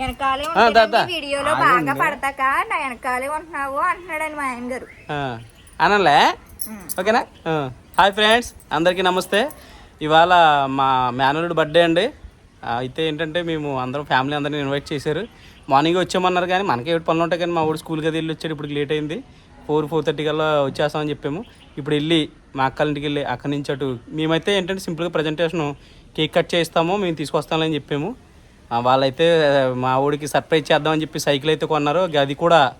వెనకాలే. ఉంటుంది వీడియోలో బాగా పడతాక? నా వెనకాలే ఉంటున్నావు అంటున్నాడని మా ఆయన గారు. అనంలే. ఓకేనా. హాయ్ ఫ్రెండ్స్ అందరికీ నమస్తే. ఇవాళ మా మేనలుడు బర్త్డే అండి. అయితే ఏంటంటే మేము అందరం ఫ్యామిలీ అందరిని ఇన్వైట్ చేశారు. మార్నింగ్ వచ్చామన్నారు కానీ మనకి ఏమిటి పనులు ఉంటాయి కానీ మా ఊడు స్కూల్కి అది వెళ్ళి వచ్చాడు ఇప్పుడు లేట్ అయింది. ఫోర్ ఫోర్ థర్టీ కల్లా వచ్చేస్తామని చెప్పాము. ఇప్పుడు వెళ్ళి మా అక్కల ఇంటికి వెళ్ళి అక్కడి నుంచి అటు మేమైతే ఏంటంటే సింపుల్గా ప్రజెంటేషన్ కేక్ కట్ చేస్తాము మేము తీసుకొస్తామని చెప్పాము. వాళ్ళైతే మా ఊడికి సర్ప్రైజ్ చేద్దామని చెప్పి సైకిల్ అయితే కొన్నారు. అది కూడా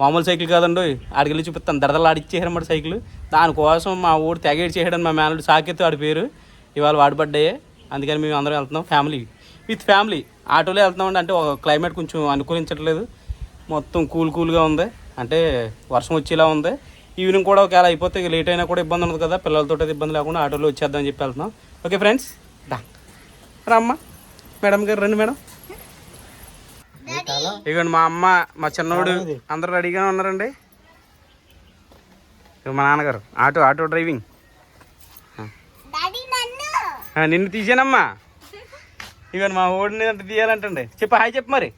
మామూలు సైకిల్ కాదండి. ఆడికి వెళ్ళి చూపిస్తాను. దడదలు ఆడిచ్చేసారన్నమాట సైకిల్ దానికోసం మా ఊరు తెగేడి చేయడం మా మేనడు సాకెత్తు ఆడి పేరు. ఇవాళ వాడి అందుకని మేము అందరం వెళ్తున్నాం ఫ్యామిలీ విత్ ఫ్యామిలీ ఆటోలో వెళ్తున్నామండి. అంటే ఒక క్లైమేట్ కొంచెం అనుకూలించట్లేదు. మొత్తం కూల్ కూల్గా ఉంది. అంటే వర్షం వచ్చేలా ఉంది. ఈవినింగ్ కూడా ఒకవేళ అయిపోతే లేట్ అయినా కూడా ఇబ్బంది ఉండదు కదా. పిల్లలతో ఇబ్బంది లేకుండా ఆటోలో వచ్చేద్దామని చెప్పి వెళ్తున్నాం. ఓకే ఫ్రెండ్స్ దా. రమ్మా. మేడం గారు రండి మేడం. ఇదిగోండి మా అమ్మ మా చిన్నోడు అందరు రెడీగానే ఉన్నారండి. మా నాన్నగారు ఆటో ఆటో డ్రైవింగ్. నిన్ను? తీసానమ్మా. ఇవన్నీ మా ఓడిని అంటే తీయాలంటండి. చెప్పు హాయ్ చెప్పు మరి?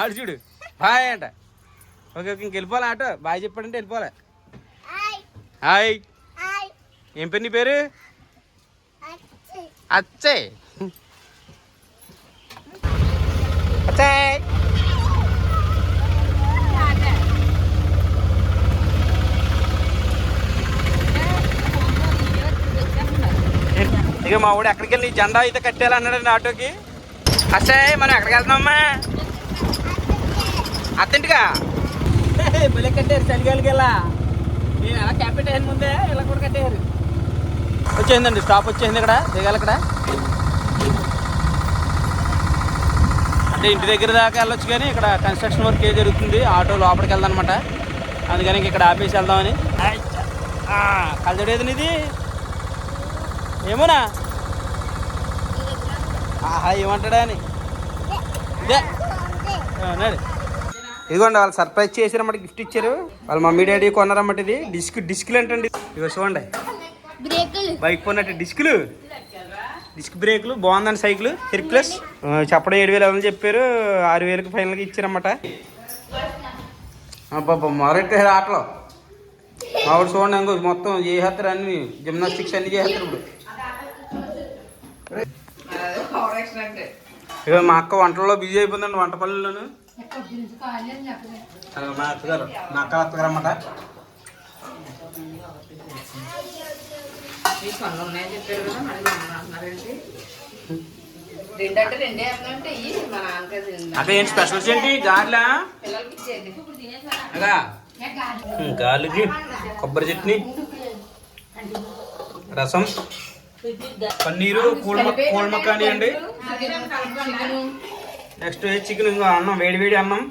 ఆడు చూడు. బాయ్ అంట. ఓకే ఓకే ఇంక వెళ్ళిపోవాలి ఆటో? బాయ్ చెప్పాడంటే వెళ్ళిపోలే హాయ్. ఏం పేరు నీ పేరు? అచ్చే. అచ్చే. ఇక మా ఊడు ఎక్కడికి వెళ్ళి జెండా అయితే కట్టేయాలన్నాడండి ఆటోకి? అచ్చయ్ మనం ఎక్కడికి వెళ్తున్నామమ్మా? అత్తింటిగా బిల్ల కట్టారు చలిగాలికి వెళ్ళా నేను ఎలా క్యాప్ పెట్టేసాను ముందే ఇలా కూడా కట్టేయారు వచ్చేసిందండి స్టాప్ వచ్చేసింది ఇక్కడ దిగాలి ఇక్కడ. అంటే ఇంటి దగ్గర దాకా వెళ్ళొచ్చు కానీ ఇక్కడ కన్స్ట్రక్షన్ వర్క్ ఏ జరుగుతుంది ఆటో లోపలికి వెళ్దానమాట అందుకని ఇక్కడ ఆపేసి వెళ్దామని. కలదడేది ఇది ఏమోనా? ఆహా ఏమంటాడా అని. ఇదే. ఇదిగోండి వాళ్ళు సర్ప్రైజ్ చేసారన్నమాట గిఫ్ట్ ఇచ్చారు. వాళ్ళ మమ్మీ డాడీ కొన్నారన్నమాట ఇది. డిస్క్ డిస్క్లు ఏంటండి? ఇగో చూడండి. బైక్ పోయినట్టు డిస్కులు? డిస్క్ బ్రేకులు బాగుందండి సైకిల్ ప్లస్ చెప్పడం ఏడు వేలు అని చెప్పారు ఆరు వేలకు ఫైనల్గా ఇచ్చారన్నమాట. అబ్బాబ్బా మొదలెట్టారు ఆటలో. ఆవిడ చూడండి అంగో మొత్తం చేసేస్తారు అన్ని జిమ్నాస్టిక్స్ అన్ని చేసేస్తారు ఇప్పుడు. ఇక మా అక్క వంటల్లో బిజీ అయిపోయిందండి వంట పనుల్లోను. మా అత్తగారు మా అక్క అత్తగారు అన్నమాట. రెండంటే రెండే వేస్తామంటే ఇయ్యి మా నాన్నగారు అక్క ఏంటి స్పెషల్స్ ఏంటి? గార్లా? పిల్లలకి గార్లికి కొబ్బరి చట్నీ రసం పన్నీరు కూల్ కూల్ మక్కాని అండి. నెక్స్ట్ చికెన్ ఇంకో అన్నం వేడి వేడి అన్నం.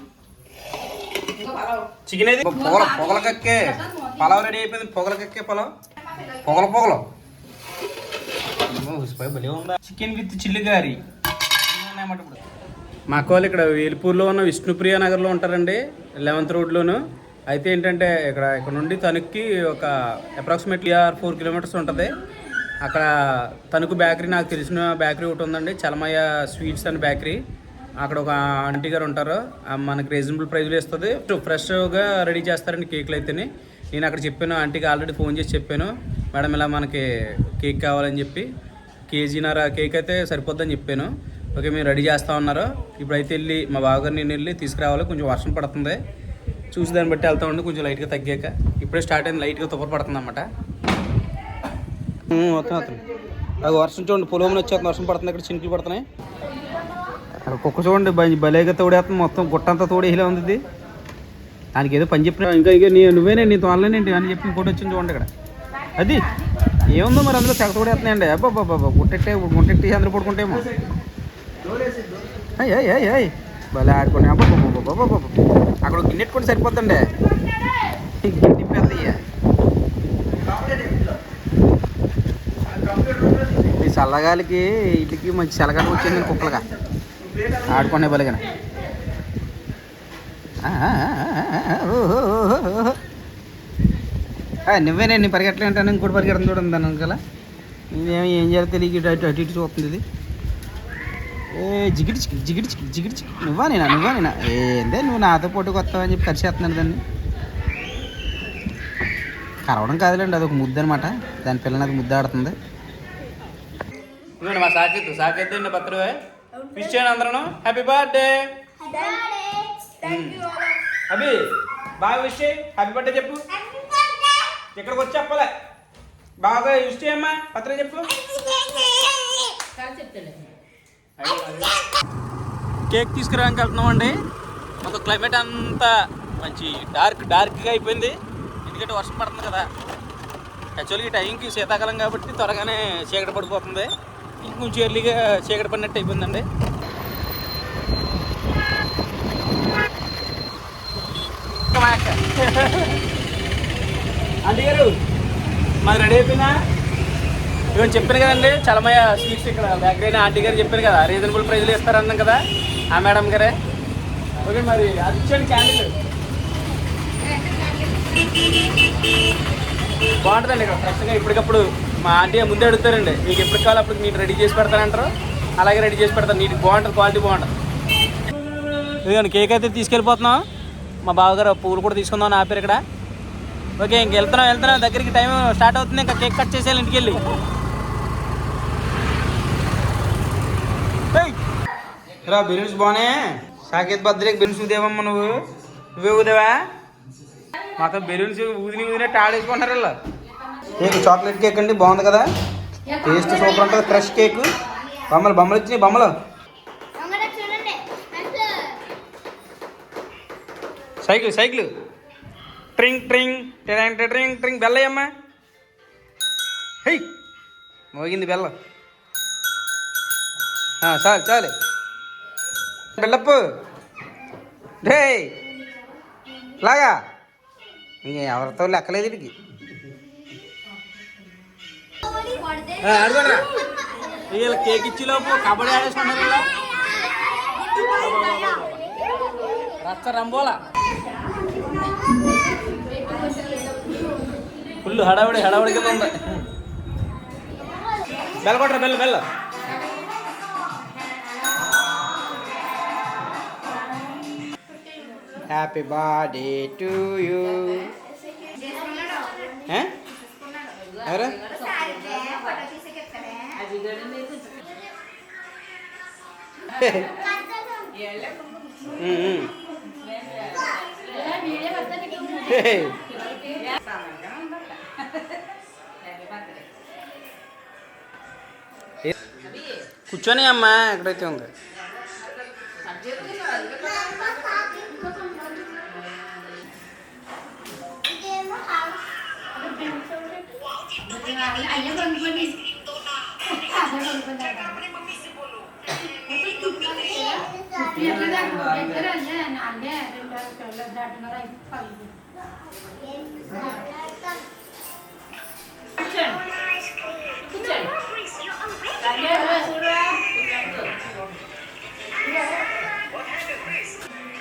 చికెన్ ఏది? పొగల పొగల కక్కే పలావ్ రెడీ అయిపోయింది. పొగల కక్కే పలావ్. పొగల పొగలు. చికెన్ విత్ చిల్లి గారి. మా కోళ్ళు వాళ్ళు ఇక్కడ వేల్పూర్లో ఉన్న విష్ణుప్రియ నగర్లో ఉంటారండి లెవెంత్ రోడ్లోను. అయితే ఏంటంటే ఇక్కడ ఇక్కడ నుండి తణుక్కి ఒక అప్రాక్సిమేట్లీ ఆర్ ఫోర్ కిలోమీటర్స్ ఉంటుంది. అక్కడ తణుకు బేకరీ నాకు తెలిసిన బేకరీ ఒకటి ఉందండి చలమయ్య స్వీట్స్ అండ్ బేకరీ. అక్కడ ఒక ఆంటీ గారు ఉంటారు మనకి రీజనబుల్ ప్రైజ్లో ఇస్తుంది. ఫ్రెష్గా రెడీ చేస్తారండి కేకులు అయితేనే. నేను అక్కడ చెప్పాను ఆంటీకి ఆల్రెడీ ఫోన్ చేసి చెప్పాను. మేడం ఇలా మనకి కేక్ కావాలని చెప్పి కేజీన్నర కేక్ అయితే సరిపోద్దని చెప్పాను. ఓకే మీరు రెడీ చేస్తా ఉన్నారు. ఇప్పుడైతే వెళ్ళి మా బావగారు నేను వెళ్ళి తీసుకురావాలి. కొంచెం వర్షం పడుతుంది. చూసి దాన్ని బట్టి వెళ్తా ఉండి కొంచెం లైట్గా తగ్గాక. ఇప్పుడే స్టార్ట్ అయింది లైట్గా తుప్పర్ పడుతుంది అన్నమాట వస్తాం అతను అది వర్షం చూడండి పొలం వచ్చేస్తుంది వర్షం పడుతుంది ఇక్కడ చినుకులు పడుతున్నాయి. కుక్క చూడండి బలేగా భలేగా తోడేస్తుంది మొత్తం గుట్టంతా తోడేలా ఉంది ఇది. దానికి ఏదో పని చెప్పిన ఇంకా ఇక నీ నువ్వేనే నీ తోలనేంటి అని చెప్పి ఫోటో వచ్చింది చూడండి ఇక్కడ. అది? ఏముందో మరి అందులో తెగ తోడేస్తున్నాయండి. అబ్బా బాబా గుట్టెట్టే గుట్టెట్టి అందరూ పడుకుంటేమో. అయ్యి అయ్యి అయ్యి అయ్యి భలే ఆడుకోండి అబ్బా బాబా అక్కడ ఒక గిన్నె కూడా సరిపోతుండే ఈ గిన్నె పెద్దయ్యా. ఈ చల్లగాలికి ఇంటికి మంచి చల్లగాలి వచ్చింది కుక్కలుగా. ఆడుకునే బలిగా నువ్వేనే నీ పరిగెట్టలే అంటాను ఇంకోటి పరిగెడతాను చూడండి దాని కదా నువ్వేమి ఏం చేయాలో తెలియక అటు అటు ఇటు చూస్తుంది ఇది. ఏ జిగిడి చిక్కి జిగిడి చిక్కి జిగిడి చిక్కి. నువ్వా నేనా నువ్వా నేనా? ఏందే నువ్వు నాతో పోటీ కొత్తావని చెప్పి కరిచేస్తున్నాను దాన్ని. కరవడం కాదులేండి అదొక ముద్దు అనమాట దాని పిల్లని అది ముద్దు ఆడుతుంది. మా సాకేత్ సాకేత్ అండి పత్రవే విష్ చేయండి అందరూ. హ్యాపీ బర్త్డే అభి బాగా విష్ హ్యాపీ బర్త్డే చెప్పు. ఇక్కడికి వచ్చి చెప్పలే? బాగా విష్ చేయమ్మా పత్ర చెప్పు. కేక్ తీసుకురావడానికి వెళ్తున్నామండి. మొత్తం క్లైమేట్ అంతా మంచి డార్క్ డార్క్గా అయిపోయింది. ఎందుకంటే వర్షం పడుతుంది కదా. యాక్చువల్గా ఈ టైంకి శీతాకాలం కాబట్టి త్వరగానే చీకటి పడిపోతుంది. ఇంకొంచెం ఎర్లీగా చీకటి పడినట్టు అయిపోయిందండి. అంటే ఆంటీ గారు మాది రెడీ అయిపోయిందా? ఇవన్నీ చెప్పాను కదండి చలమయ్య స్వీట్స్ ఇక్కడ బేకరీ అయిన ఆంటీ గారు చెప్పాను కదా రీజనబుల్ ప్రైజ్లు ఇస్తారన్నాం కదా ఆ మేడం గారే. ఓకే మరి అది ఇచ్చేయండి క్యాండిల్ బాగుంటుందండి ఇక్కడ ఫ్రెష్గా ఇప్పటికప్పుడు మా ఆంటీ ముందే అడుగుతారండి మీకు ఎప్పుడు కావాలి అప్పుడు మీరు రెడీ చేసి పెడతారంటారు అలాగే రెడీ చేసి పెడతారు నీటి బాగుంటుంది క్వాలిటీ బాగుంటుంది. ఇదిగోండి కేక్ అయితే తీసుకెళ్ళిపోతున్నాం. మా బావగారు పూలు కూడా తీసుకుందాం అని ఆపారు ఇక్కడ. ఓకే ఇంక వెళ్తున్నాం వెళ్తున్నాం. దగ్గరికి టైం స్టార్ట్ అవుతుంది. ఇంకా కేక్ కట్ చేసేయాలి ఇంటికి వెళ్ళి. రా బెలూన్స్ బానే సాకేత్ బర్త్డేకి బెలూన్స్ ఊదేవమ్మ నువ్వు? నువ్వే ఊదేవా? మాతో బెలూన్స్ ఊదిని ఊదినట్టు ఆడేసుకుంటారు వీళ్ళు. కేక్ చాక్లెట్ కేక్ అండి బాగుంది కదా? టేస్ట్ సూపర్ ఉంటుంది ఫ్రెష్ కేక్. బొమ్మలు బొమ్మలు వచ్చినాయి బొమ్మలు. Cycle cycle. ట్రింగ్ ట్రింగ్ ట్రింగ్ ట్రింగ్ ట్రింగ్ బెల్లయ్యమ్మా హై మోగింది బెల్ల ఆ, చాలు చాలు బెల్లప్పు డే లాగా ఇంక ఎవరితో లెక్కలేదు వీడికి అడుగురా వీళ్ళ కేక్ ఇచ్చి లోపు కబడ్డీ ఆడేసుకుంటారు వీళ్ళు. రచ్చ రంబోలా Full హడావిడి హడావిడి కింద ఉంది బెల్ల కొట్టరా బెల్ల బెల్ల హ్యాపీ బర్త్డే టు యూ ఎవరు ఉమ్, ఉమ్. హే. ఏ- కూర్చొని అమ్మా ఎక్కడైతే ఉంది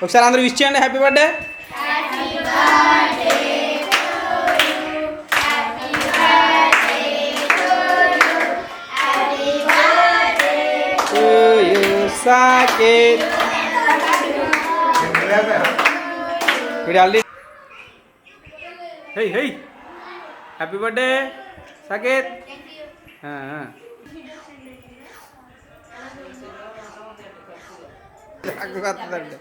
ఒకసారి అందరూ విష్ చేయండి. హ్యాపీ బర్త్డే సాకేత్ వీడు already hi hi happy birthday Saketh వస్తుందండి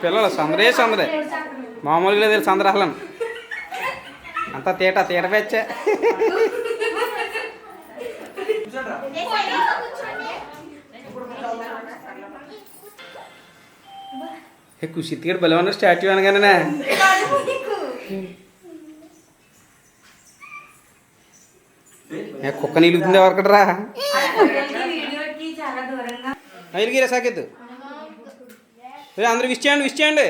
పిల్లలు సందరే సందరే మామూలుగా తెలుసు సందర అసలు అంతా తేట తేట పెచ్చే కుషిత్తిగడు బలం ఉన్న స్టాచ్యూ అనగానే ఏ, కుక్క నిలుగుతుంది ఎవరికడరా ఐలుగిరా సాకెత్తు ఏ, అందరూ విష్ చేయండి విష్ చేయండి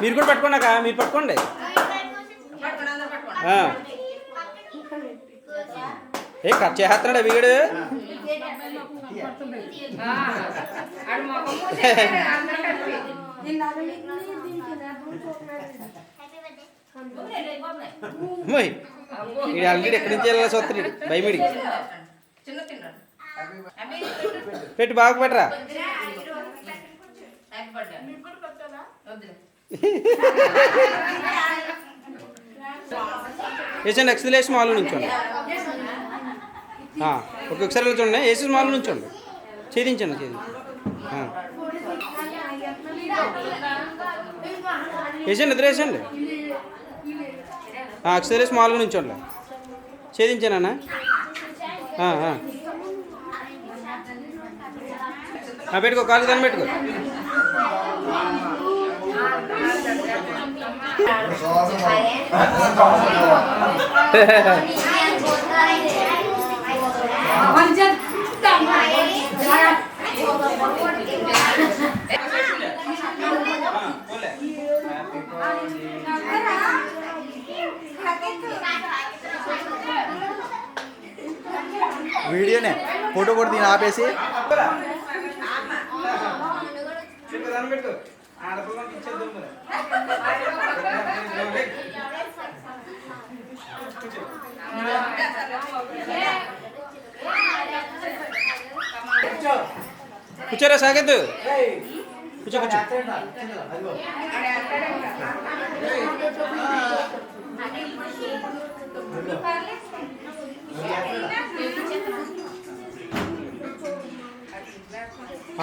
మీరు కూడా పట్టుకోండి మీరు పట్టుకోండి. ఏ కట్ చేస్తున్నాడు వీడు? ఆ, ఆల్రెడీ ఎక్కడి నుంచి వెళ్ళాలి వస్తుంది భయమిడి. పెట్టి బాగా పెట్టరా? ఏసీ బర్త్డే వద్దులే వేసండి నెక్స్ట్ లేసి మాలు నుంచోండి. ఆ, ఒక్కొక్కసారి చూడండి. వేసి మాలు నుంచోండి. చేదించండి చేదించండి వేసండి నిద్ర వేసండి. అక్షర వేసి నుంచోండి. ఛేదించానా పెట్టుకో కాలు దాన్ని పెట్టుకో. वीडियो ने फ़ोटो कर को दिन आपेसी దీని ఆపేసి కూర్చోరా సాగద్దు కూర్చో కూర్చో.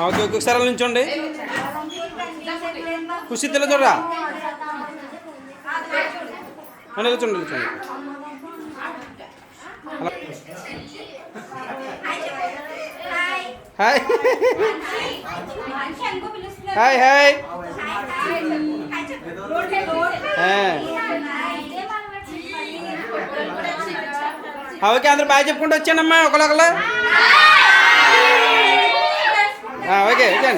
ఒక్కొక్కసారి నుంచోండి కుర్చీ తెల్ల చూడరా ఆ, నిల్చోండి హాయ్. Hi hi. ఓకే అందరు బాగా చెప్పుకుంటూ వచ్చానమ్మా ఒకళ్ళొకళ్ళు. Okay okay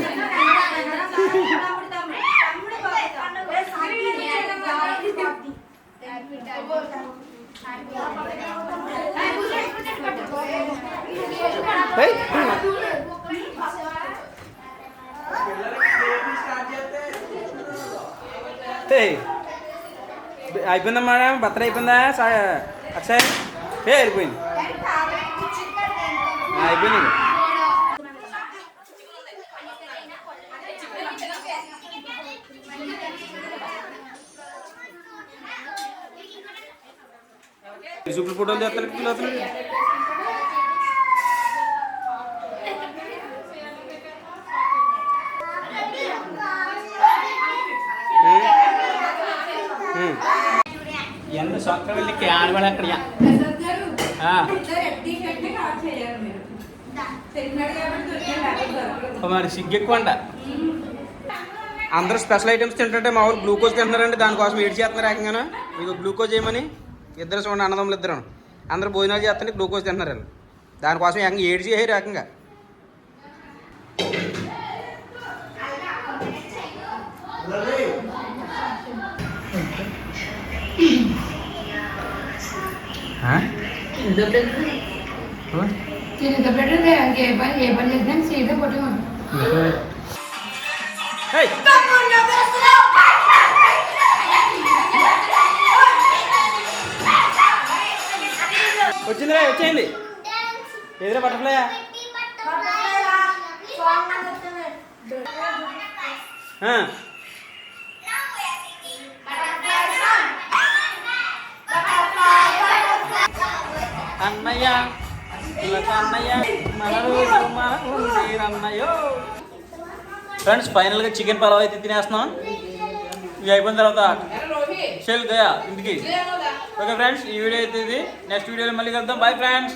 వచ్చాను ఏయ్. ఏయ్. అయిపోయిందమ్మా బత్తర అయిపోయిందా సా అక్షయ్ ఏ వెళ్ళిపోయింది ఆ, అయిపోయింది చూపులు ఫోటోలు చేస్తారు సొక్క వెళ్ళి క్యాన్ అక్కడ మరి సిగ్గు ఎక్కువ అందరూ స్పెషల్ ఐటమ్స్ తింటుంటే మా ఊరు గ్లూకోజ్ తింటున్నారండి దానికోసం ఏడ్ చేస్తున్నారు ఏకంగా మీకు గ్లూకోజ్ చేయమని ఇద్దరు చూడండి అన్నదమ్ములు ఇద్దరు. అందరూ భోజనాలు చేస్తుంటే గ్లూకోజ్ తింటున్నారు వీళ్ళు. దానికోసం ఏకంగా ఏడు చేయారు ఏకంగా. ఏ పని ఏ పని చేసినా సీటే Hey! వచ్చిందిరా వచ్చేయండి ఎదురా బటర్ఫ్లయా ఆ. అన్నయ్య. అన్నయ్య అన్నయ్యో ఫ్రెండ్స్ ఫైనల్గా చికెన్ పలావ్ అయితే తినేస్తున్నాం. ఇవి అయిపోయిన తర్వాత షెల్ గయా ఇంటికి. ఓకే ఫ్రెండ్స్ ఈ వీడియో అయితే ఇది. నెక్స్ట్ వీడియోలో మళ్ళీ కలుద్దాం. Bye friends